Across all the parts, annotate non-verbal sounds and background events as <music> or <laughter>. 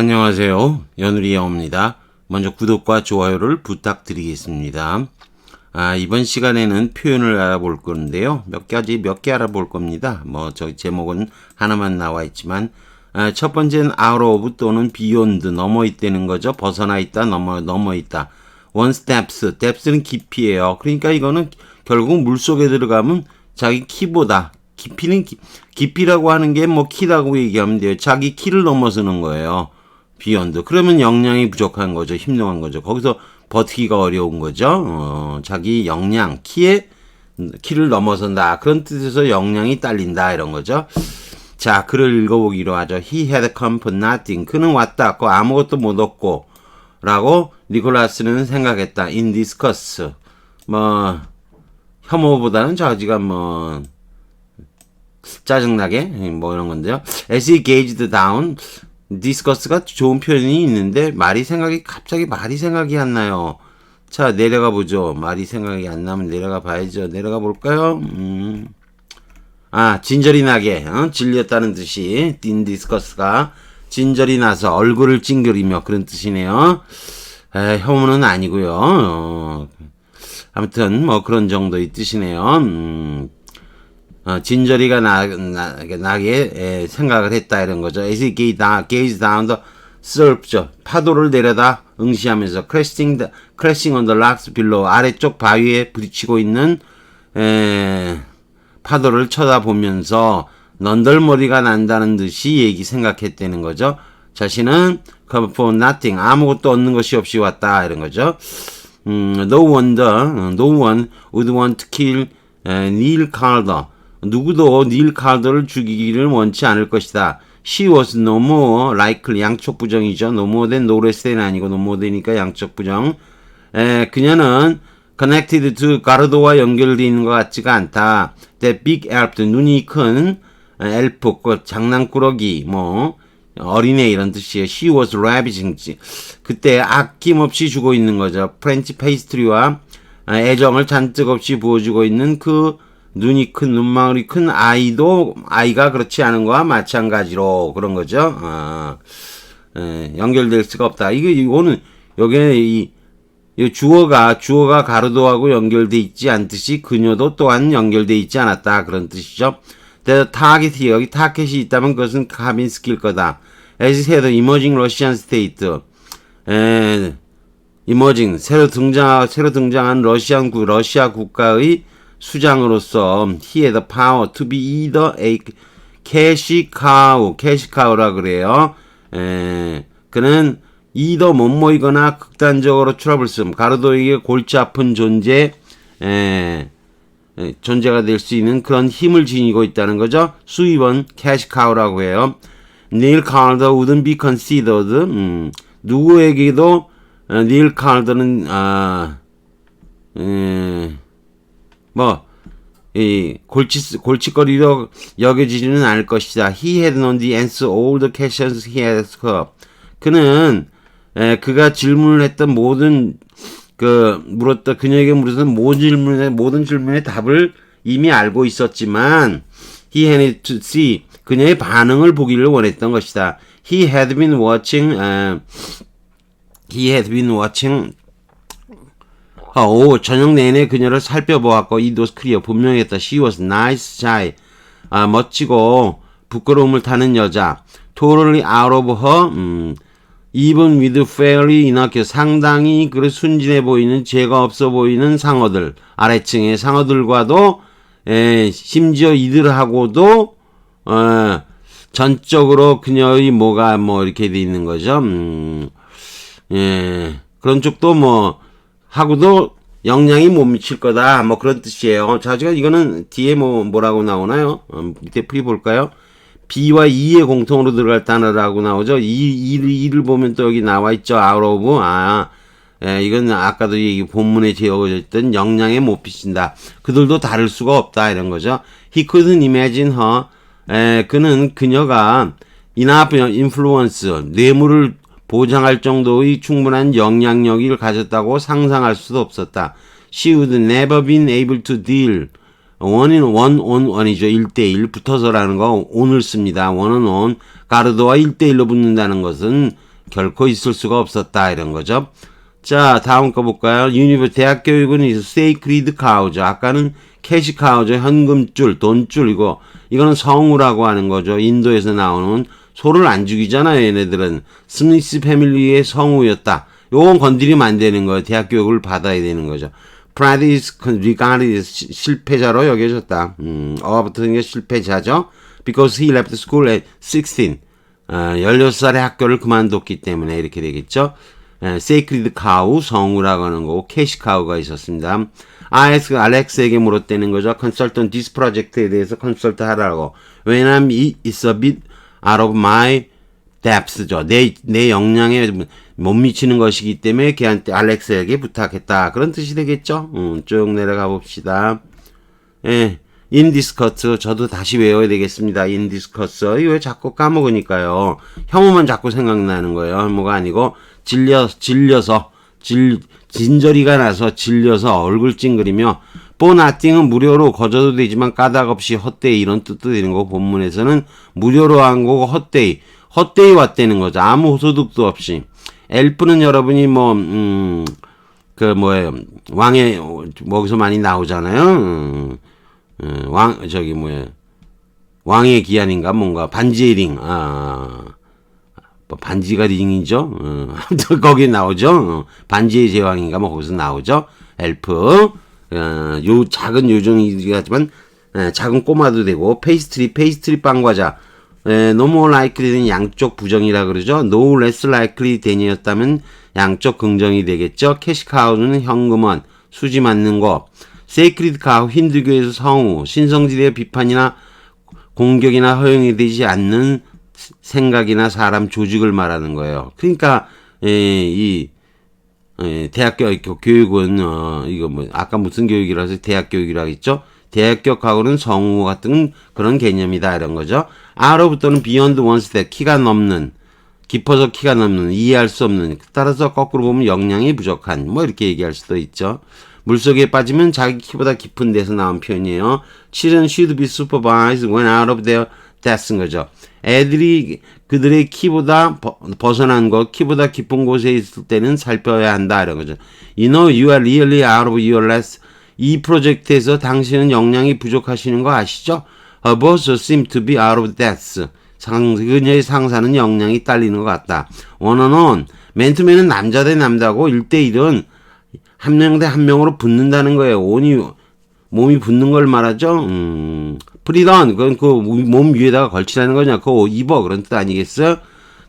안녕하세요. 연우리 영입니다. 먼저 구독과 좋아요를 부탁드리겠습니다. 아, 이번 시간에는 표현을 알아볼 건데요. 몇 가지, 몇 개 알아볼 겁니다. 뭐, 저 제목은 하나만 나와 있지만, 아, 첫 번째는 out of 또는 beyond, 넘어 있다는 거죠. 벗어나 있다, 넘어, 넘어 있다. one steps, depth는 깊이에요. 그러니까 이거는 결국 물 속에 들어가면 자기 키보다, 깊이는, 기- 깊이라고 하는 게 뭐 키라고 얘기하면 돼요. 자기 키를 넘어서는 거예요. 비욘드. 그러면 역량이 부족한 거죠. 힘들한 거죠. 거기서 버티기가 어려운 거죠. 어, 자기 역량, 키에, 키를 넘어선다. 그런 뜻에서 역량이 딸린다. 이런 거죠. 자, 글을 읽어보기로 하죠. He had come for nothing. 그는 왔다. 그 아무것도 못 얻고. 라고 니콜라스는 생각했다. in discuss. 뭐, 혐오보다는 저지가 뭐, 짜증나게 뭐 이런 건데요. As he gazed down, discuss가 좋은 표현이 있는데 말이 생각이 갑자기 말이 생각이 안 나요. 자 내려가 보죠. 말이 생각이 안 나면 내려가 봐야죠. 내려가 볼까요? 음. 아 진절이 나게 어? 질렸다는 뜻이 in discuss가 진절이 나서 얼굴을 찡그리며 그런 뜻이네요. 에, 혐오는 아니고요. 어, 아무튼 뭐 그런 정도의 뜻이네요. 음. 어, 진저리가 나, 나, 나게 에, 생각을 했다 이런 거죠. As he gazed down, gazed down the surf죠. 파도를 내려다 응시하면서 crashing, the, crashing on the rocks below 아래쪽 바위에 부딪히고 있는 에, 파도를 쳐다보면서 넌덜머리가 난다는 듯이 얘기 생각했다는 거죠. 자신은 come for nothing 아무것도 얻는 것이 없이 왔다 이런 거죠. 음, no wonder, no one would want to kill 에, 닐 칼더. 누구도 닐 칼더를 죽이기를 원치 않을 것이다. She was no more likely 양쪽 부정이죠. no more than no less than 아니고 no more than이니까 양쪽 부정. 에, 그녀는 connected to 가르도와 연결되어 있는 것 같지가 않다. That big elf, 눈이 큰 에, 엘프, 그 장난꾸러기, 뭐 어린애 이런 뜻이에요. She was ravishing. 그때 아낌없이 주고 있는 거죠. 프렌치 페이스트리와 아, 애정을 잔뜩 없이 부어주고 있는 그 눈이 큰 눈망울이 큰 아이도 아이가 그렇지 않은 거와 마찬가지로 그런 거죠. 아, 에, 연결될 수가 없다. 이게 이거는 여기는 이, 이 주어가 주어가 가르도하고 연결돼 있지 않듯이 그녀도 또한 연결돼 있지 않았다 그런 뜻이죠. The target이 여기 타켓이 있다면 그것은 카빈스키일 거다. As said, emerging Russian state. 에, 이머징 새로 등장 새로 등장한 러시안 국 러시아 국가의 수장으로서 he had the power to be either a cash cow cash cow라 그래요. 에, 그는 either 못 모이거나 극단적으로 트러블섬 가르도에게 골치 아픈 존재 에, 에, 존재가 될 수 있는 그런 힘을 지니고 있다는 거죠. 수입은 cash cow라고 해요. 닐 칼더 wouldn't be considered 음, 누구에게도 어, 닐 칼더는 아, 에, 뭐, 이 골치 골칫거리로 여겨지지는 않을 것이다. He had known the answer all the questions he asked her. 그는 에, 그가 질문을 했던 모든 그 물었다 그녀에게 물었던 모든 질문의 모든 질문의 답을 이미 알고 있었지만 he had to see 그녀의 반응을 보기를 원했던 것이다. He had been watching 에, he had been watching 어, 오, 저녁 내내 그녀를 살펴보았고 이 clear 분명했다. She was nice, shy. 아, 멋지고 부끄러움을 타는 여자. Totally out of her. 음, even with fairly enough 상당히 그 순진해 보이는 죄가 없어 보이는 상어들 아래층의 상어들과도 에, 심지어 이들하고도 어, 전적으로 그녀의 뭐가 뭐 이렇게 돼 있는 거죠. 음, 예, 그런 쪽도 뭐 하고도 영향이 못 미칠 거다. 뭐 그런 뜻이에요. 자, 제가 이거는 뒤에 뭐 뭐라고 나오나요? 어, 밑에 풀이 볼까요? B와 E의 공통으로 들어갈 단어라고 나오죠. 이, 이를, 이를 보면 또 여기 나와 있죠. out of. 아, 예, 이건 아까도 이 본문에 있던 영향에 못 비친다. 그들도 다를 수가 없다. 이런 거죠. He couldn't imagine her. 에, 그는 그녀가 enough influence, 뇌물을 보장할 정도의 충분한 영향력을 가졌다고 상상할 수도 없었다. She would never been able to deal. 원인 원 on 원이죠. 1대1 붙어서라는 거 on을 씁니다. 원은 on. 가르도와 1대1로 붙는다는 것은 결코 있을 수가 없었다 이런 거죠. 자, 다음 거 볼까요? 유니버 대학 교육은 sacred cow죠. 아까는 캐시 카우죠. 현금줄, 돈줄 이거 이거는 성우라고 하는 거죠. 인도에서 나오는 소를 안 죽이잖아요. 얘네들은 스미스 패밀리의 성우였다. 요건 건드리면 안 되는 거예요. 대학 교육을 받아야 되는 거죠. Regarded as 실패자로 여겨졌다. 음, 어부터는 게 실패자죠. Because he left school at 16. 어, 16살에 학교를 그만뒀기 때문에 이렇게 되겠죠. 에, Sacred Cow, 성우라고 하는 거고, 캐시 카우가 있었습니다. 아이스 알렉스에게 물었다는 거죠. 컨설턴 디스 프로젝트에 대해서 컨설트 하라고. 왜냐면 이 it's a bit out of my depth죠. 내, 내 역량에 못 미치는 것이기 때문에 걔한테 알렉스에게 부탁했다. 그런 뜻이 되겠죠. 음, 쭉 내려가 봅시다. 예. 인디스커스 저도 다시 외워야 되겠습니다. 인디스커스 이거 왜 자꾸 까먹으니까요. 혐오만 자꾸 생각나는 거예요. 혐오가 아니고 질려 질려서 질 진저리가 나서 질려서 얼굴 찡그리며 뽀나띵은 무료로 거저도 되지만 까닭 없이 헛되이 이런 뜻도 되는 거 본문에서는 무료로 한 거고 헛되이 헛되이 왔다는 거죠. 아무 소득도 없이 엘프는 여러분이 뭐 음, 그 뭐예요 왕의 뭐기서 많이 나오잖아요. 음, 음, 왕 저기 뭐야 왕의 기한인가 뭔가 반지의 링 아. 뭐 반지가 링이죠. 어, <laughs> 아무튼 거기 나오죠. 어, 반지의 제왕인가 뭐 거기서 나오죠. 엘프. 어, 요 작은 요정이긴 하지만 에, 작은 꼬마도 되고 페이스트리 페이스트리 빵 과자. 에, more likely는 양쪽 부정이라 그러죠. no less likely than이었다면 양쪽 긍정이 되겠죠. 캐시카우는 현금원, 수지 맞는 거. 세이크리드 카우 힌두교에서 성우, 신성지대의 비판이나 공격이나 허용이 되지 않는 생각이나 사람 조직을 말하는 거예요. 그러니까 에, 이 에, 대학교 교- 교육은 어, 이거 뭐 아까 무슨 교육이라서 대학 교육이라고 했죠. 대학교하고는 성우 같은 그런 개념이다 이런 거죠. 아로부터는 beyond one step 키가 넘는 깊어서 키가 넘는 이해할 수 없는 따라서 거꾸로 보면 역량이 부족한 뭐 이렇게 얘기할 수도 있죠. 물속에 빠지면 자기 키보다 깊은 데서 나온 표현이에요. Children should be supervised when out of their depth인 거죠. 애들이 그들의 키보다 버- 벗어난 것, 키보다 깊은 곳에 있을 때는 살펴야 한다 이런 거죠. You know you are really out of your less. 이 프로젝트에서 당신은 역량이 부족하시는 거 아시죠? Her boss seem to be out of depths. 상, 그녀의 상사는 역량이 딸리는 것 같다. 원어는 맨투맨은 남자 대 남자고 1대1은 한 명 대 한 명으로 붙는다는 거예요. 온이 몸이 붙는 걸 말하죠. 음, 프리던 그건 그 몸 위에다가 걸치라는 거냐. 그거 입어 그런 뜻 아니겠어?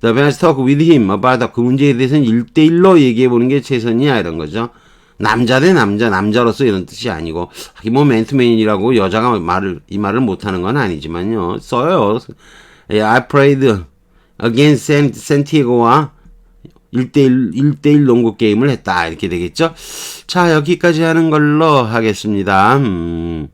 The best talk with him about that. 그 문제에 대해서는 1대1로 얘기해 보는 게 최선이야 이런 거죠. 남자 대 남자, 남자로서 이런 뜻이 아니고 하긴 뭐 맨투맨이라고 여자가 말을 이 말을 못 하는 건 아니지만요. 써요. 예, I played against San, Santiago와 1대1, 1대1 농구 게임을 했다. 이렇게 되겠죠? 자, 여기까지 하는 걸로 하겠습니다. 음, 에,